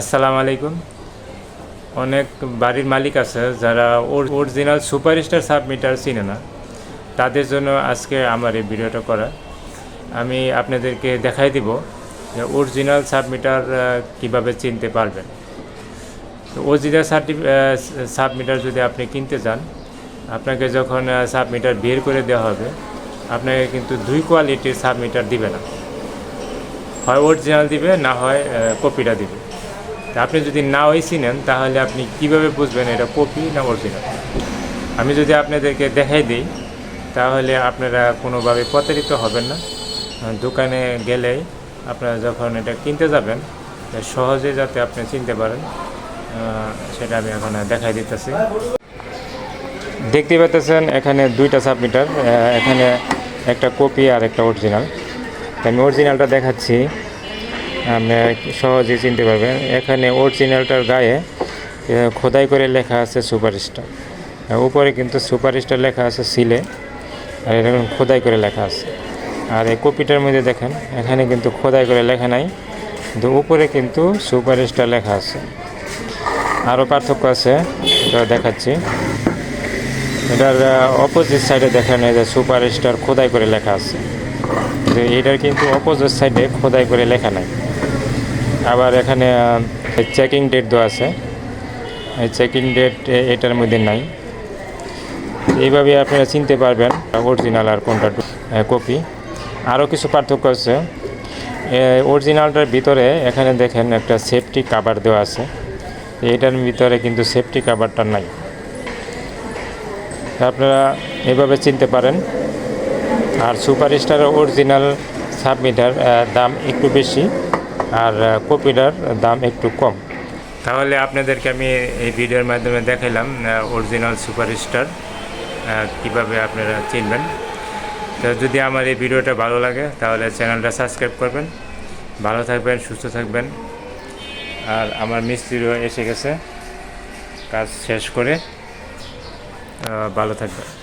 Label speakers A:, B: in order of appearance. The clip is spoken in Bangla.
A: আসসালামু আলাইকুম। অনেক বাড়ির মালিক আছে যারা অরিজিনাল সুপারস্টার সাবমিটার চিনে না। তাদের জন্য আজকে আমার এই ভিডিওটা করা। আমি আপনাদেরকে দেখাই দিব যে অরিজিনাল সাবমিটার কীভাবে চিনতে পারবেন। তো অরিজিনাল সার্টি সাবমিটার যদি আপনি কিনতে চান আপনাকে যখন সাবমিটার বের করে দেওয়া হবে, আপনাকে কিন্তু দুই কোয়ালিটির সাবমিটার দিবে না। হয় অরিজিনাল দিবে, না হয় কপিটা দিবে। তা আপনি যদি না ওই চিনেন, তাহলে আপনি কীভাবে বুঝবেন এটা কপি না অরিজিনাল আমি যদি আপনাদেরকে দেখাই দিই, তাহলে আপনারা কোনোভাবে প্রতারিত হবেন না। দোকানে গেলেই আপনারা যখন এটা কিনতে যাবেন সহজে যাতে আপনি চিনতে পারেন সেটা আমি এখন দেখাই দিতেছি। দেখতে পাচ্ছেন এখানে দুইটা সাবমিটার এখানে একটা কপি আর একটা অরিজিনাল আমি অরিজিনালটা দেখাচ্ছি। আপনি সহজেই চিনতে পারবেন। এখানে অরিজিনালটার গায়ে খোদাই করে লেখা আছে সুপারস্টার। উপরে কিন্তু সুপারস্টার লেখা আছে সিলে, আর এরকম খোদাই করে লেখা আছে। আর এই কপিটার মধ্যে দেখেন, এখানে কিন্তু খোদাই করে লেখা নাই, কিন্তু উপরে কিন্তু সুপারস্টার লেখা আছে। আরও পার্থক্য আছে, এটা দেখাচ্ছি। এটার অপোজিট সাইডে দেখেন, এই যে সুপারস্টার খোদাই করে লেখা আছে। এটার কিন্তু অপোজিট সাইডে খোদাই করে লেখা নাই। আবার এখানে চেকিং ডেট দেওয়া আছে। এই চেকিং ডেট এটার মধ্যে নাই। এইভাবে আপনারা চিনতে পারবেন অরিজিনাল আর কোনটা কপি আরও কিছু পার্থক্য আছে। অরিজিনালটার ভিতরে এখানে দেখেন একটা সেফটি কাভার দেওয়া আছে। এটার ভিতরে কিন্তু সেফটি কাভারটা নাই। আপনারা এভাবে চিনতে পারেন। আর সুপারস্টার অরিজিনাল সাবমিটার দাম একটু বেশি। আর কপিটার দাম একটু কম। তাহলে আপনাদেরকে আমি এই ভিডিওর মাধ্যমে দেখাইলাম অরিজিনাল সুপারস্টার কীভাবে আপনারা চিনবেন। তো যদি আমার এই ভিডিওটা ভালো লাগে, তাহলে চ্যানেলটা সাবস্ক্রাইব করবেন। ভালো থাকবেন, সুস্থ থাকবেন। আর আমার মিস্ত্রিও এসে গেছে, কাজ শেষ করে ভালো থাকবেন।